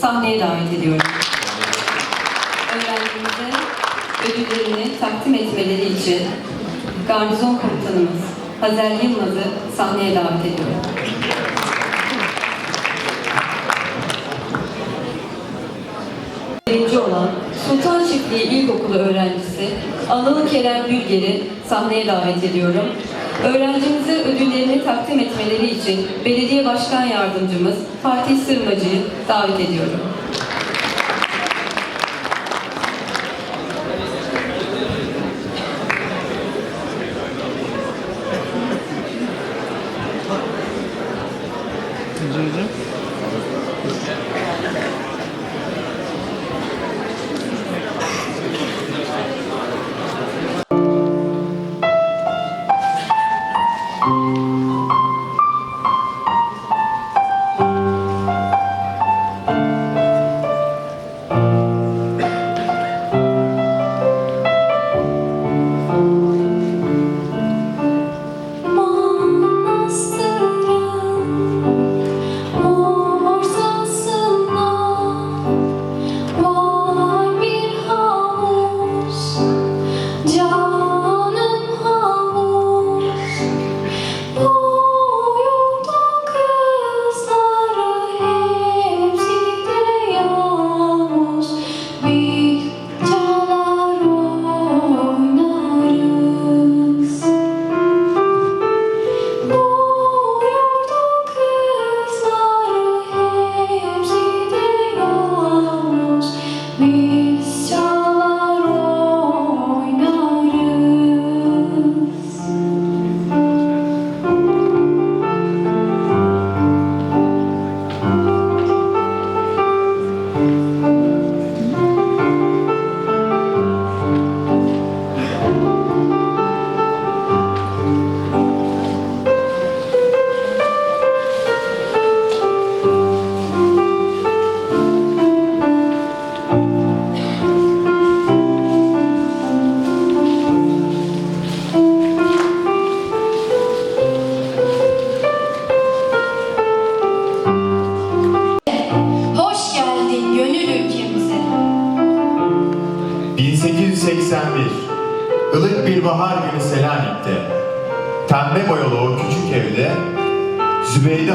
sahneye davet ediyorum. Öğrencimize ödüllerini takdim etmeleri için garnizon komutanımız Hazel Yılmaz'ı sahneye davet ediyorum. Birinci olan Sultan Çiftliği İlkokulu öğrencisi Anıl Kerem Gülger'i sahneye davet ediyorum. Öğrencimize ödüllerini takdim etmeleri için Belediye Başkan Yardımcımız Fatih Sırmacı'yı davet ediyorum.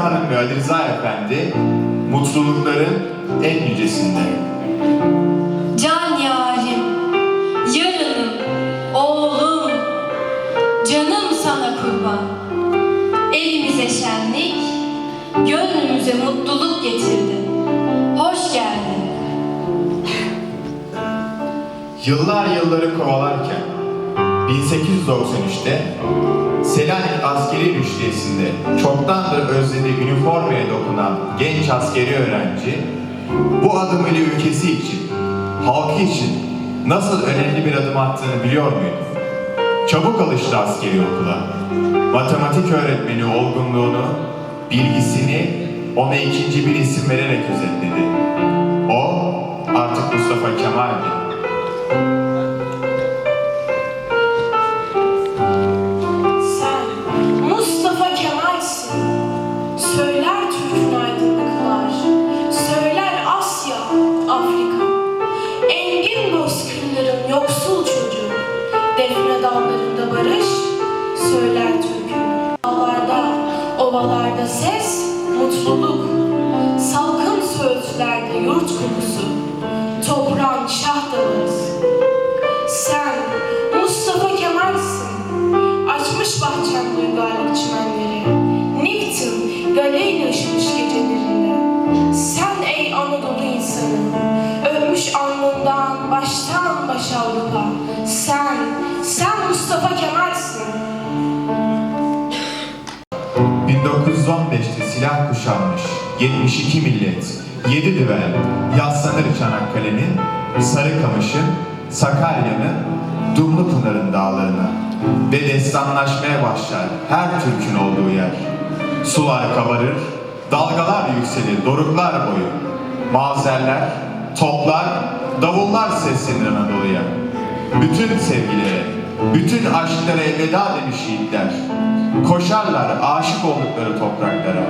Hanım ve Ali Rıza Efendi Mutlulukların en yücesinde Can yarim, yarınım, oğlum, canım sana kurban. Evimize şenlik, gönlümüze mutluluk getirdin. Hoş geldin. Yıllar yılları kovalarken 1893'te Selanik askeri müşterisinde çoktandır özlediği üniformaya dokunan genç askeri öğrenci bu adımıyla ülkesi için, halkı için nasıl önemli bir adım attığını biliyor muydu? Çabuk alıştı askeri okula. Matematik öğretmeni olgunluğunu, bilgisini ona ikinci bir isim vererek özetledi. O artık Mustafa Kemal'di. Ses, mutluluk. Salkım söğütlerde yurt kokusu. 1915'te silah kuşanmış 72 millet, 7 düvel yaslanır Çanakkale'nin, Sarıkamış'ın, Sakarya'nın, Dumlupınar'ın dağlarına ve destanlaşmaya başlar her Türk'ün olduğu yer. Sular kabarır, dalgalar yükselir doruklar boyu. Mavzerler, toplar, davullar seslenir Anadolu'ya. Bütün sevgilere, bütün aşklara elveda demiş yiğitler. Koşarlar aşık oldukları topraklara.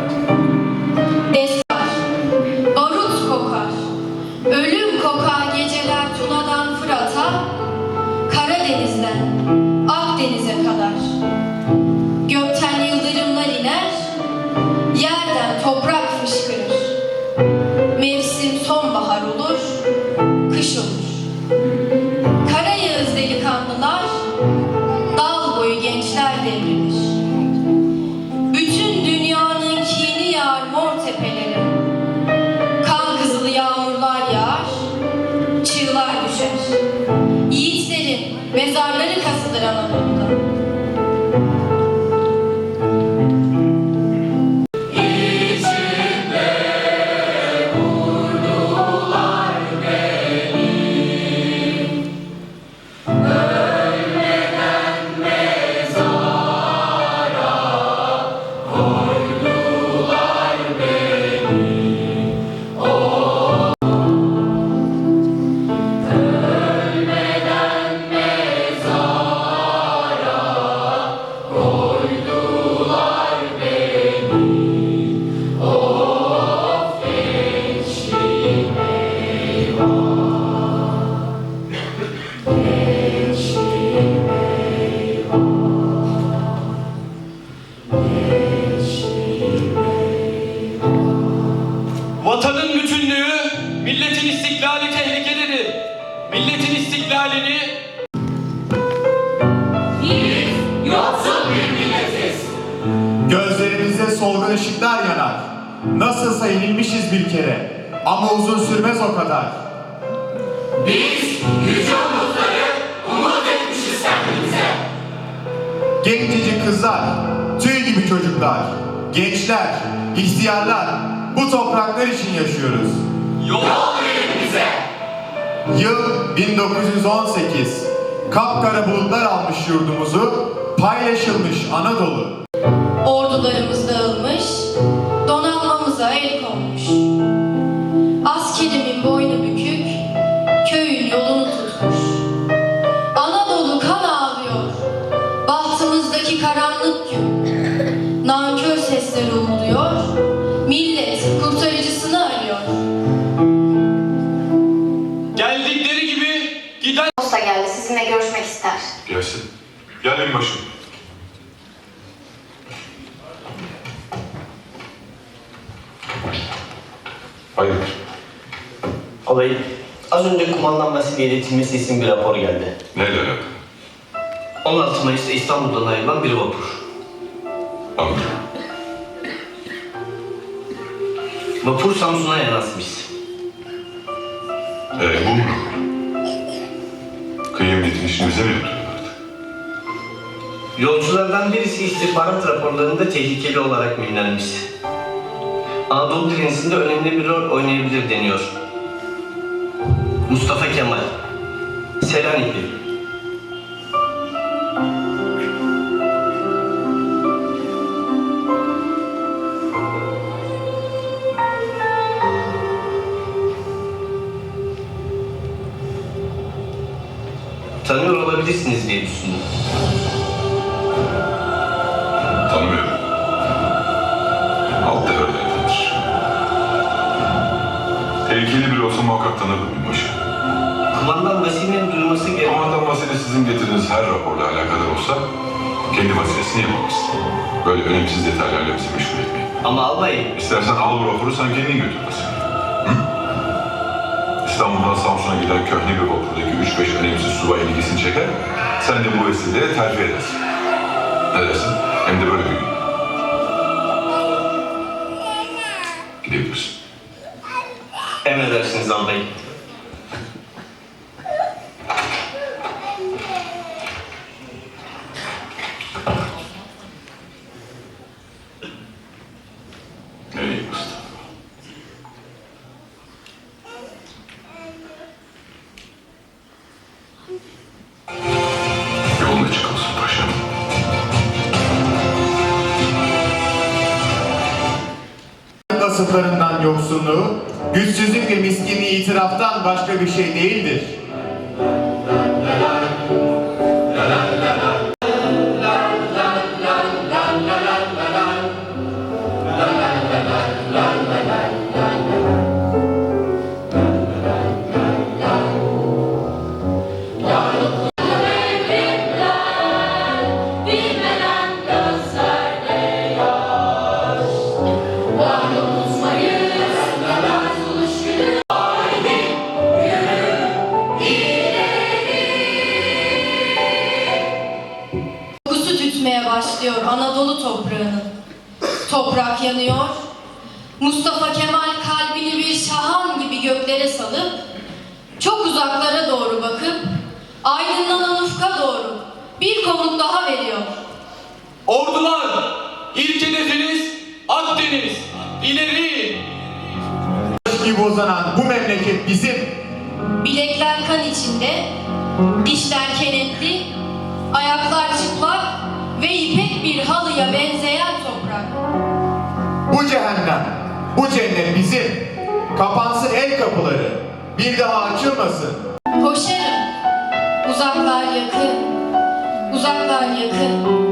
İstiklali tehlikededir. Milletin istiklalini Gözlerimizde solgun ışıklar yanar. Nasılsa yenilmişiz bir kere. Ama uzun sürmez o kadar. Gencecik kızlar, tüy gibi çocuklar, gençler, ihtiyarlar bu topraklar için yaşıyoruz. yol Yıl 1918. Kapkara bulutlar almış yurdumuzu, paylaşılmış Anadolu. Ordularımız geldikleri gibi giden Posta geldi. Sizinle görüşmek ister. Gelsin. Gel binbaşım. Hayırdır? Alayım. Az önce kumandan Vasili'ye iletilmesi isim bir rapor geldi. Neyle alakalı? 16 Mayıs'ta İstanbul'dan ayrılan bir vapur. Anladım. Vapur Samsun'a yanaşmış. Ee, bu mu? Kıymetin işinize mi yapıyorlardı? Yolculardan birisi istihbarat raporlarında tehlikeli olarak mühürlenmiş. Anadolu direnişinde önemli bir rol oynayabilir deniyor. Mustafa Kemal. Selanikli. Tanıyor olabilirsiniz diye düşündüm. Tanımıyorum. Alt devrelerdendir. Tehlikeli biri olsa muhakkak tanırdım binbaşı. Kumandan Vasili'nin duyması gereken... Komandan vasile sizin getirdiğiniz her raporla alakadar olsa kendi vasilesini yapamaz. Böyle önemsiz detaylarla bizi meşgul etmeyin. Ama albayım, İstersen al bu raporu sen kendin götür Vasile. İstanbul'dan Giden köhne bir vapurdaki 3-5 önemsiz subay ilgisini çeker, sen de bu vesileyle terfi edersin. Ne dersin? Hem de böyle bir gün. Gidebilirsin. emredersiniz albayım. Nereye Vasıflarından yoksunluğu, güçsüzlük ve miskinliği itiraftan başka bir şey değildir. Yanıyor. Mustafa Kemal kalbini bir şahan gibi göklere salıp çok uzaklara doğru aydınlanan ufka doğru bir komut daha veriyor. Ordular, ilk hedefiniz Akdeniz. İleri! gibi uzanan bu memleket bizim. Bilekler kan içinde, dişler kenetli, ayaklar çıplak ve ipek bir halıya benzeyen toprak. Bu cehennem, bu cennet bizim. Kapansın el kapıları. Bir daha açılmasın. Koşarım, uzaklar yakın, uzaklar yakın.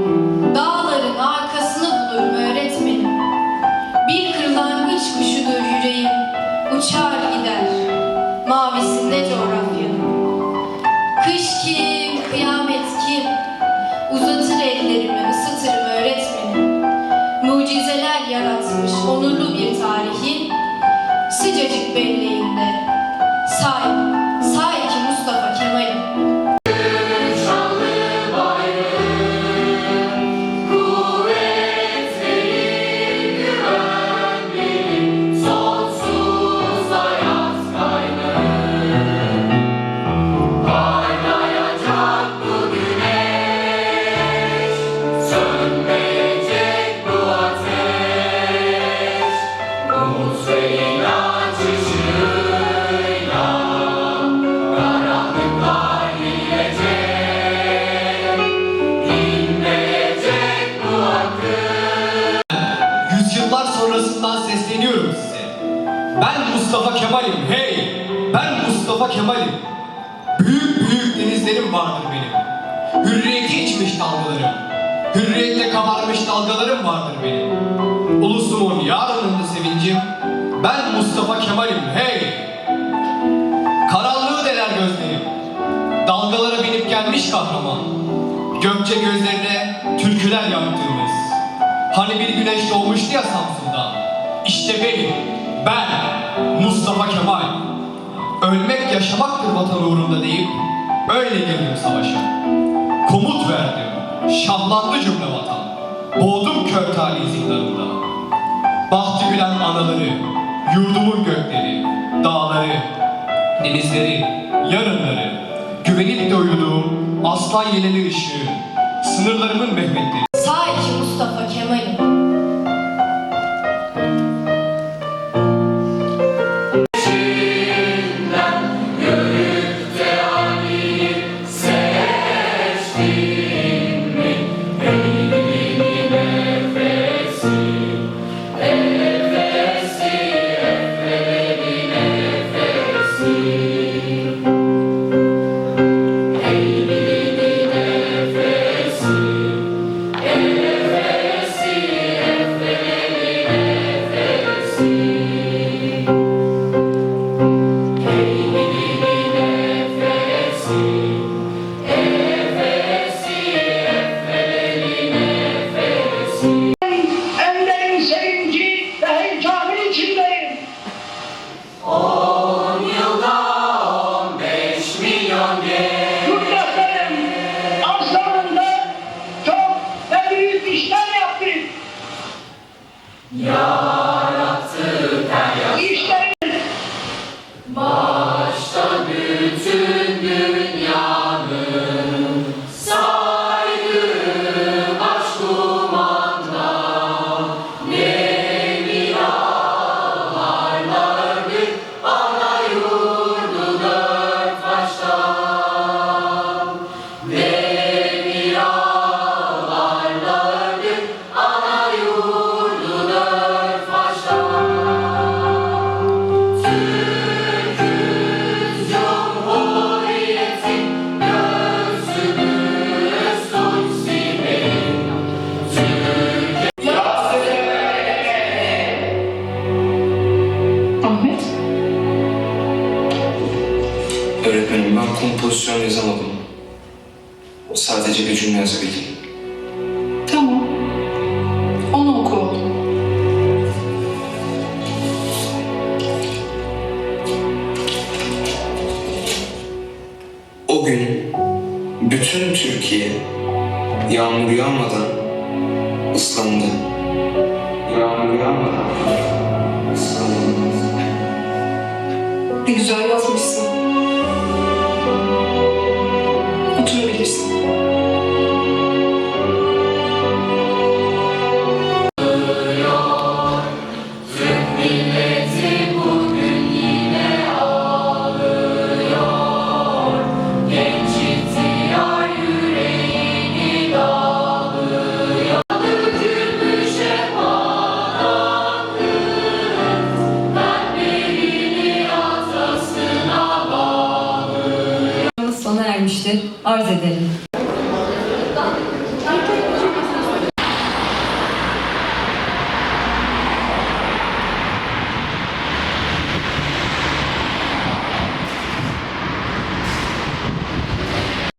Yüzyıllar sonrasından sesleniyorum size. Ben Mustafa Kemal'im hey! Ben Mustafa Kemal'im. Büyük büyük denizlerim vardır benim. Hürriyeti içmiş dalgalarım. Hürriyette kabarmış dalgalarım vardır benim. Ulusumun yarınında sevincim. Ben Mustafa Kemal'im hey! Karanlığı deler gözlerim. Dalgalara binip gelmiş kahraman. Gökçe gözlerine türküler yaktığımız. Hani bir güneş doğmuştu ya Samsun'da. İşte benim, ben, Mustafa Kemal. Ölmek yaşamaktır vatan uğrunda deyip öyle girdim savaşa. Komut verdim, şahlandı cümle vatan. Boğdum kör talih zindanında. Bahtı gülen anaları, yurdumun gökleri, dağları, denizleri, yarınları, güvenip de uyuduğum aslan yeleli ışığı, sınırlarımın Mehmetleri. 마. O gün bütün Türkiye yağmur yağmadan ıslandı. Yağmur yağmadan ıslandı. Ne güzel yazmışsın.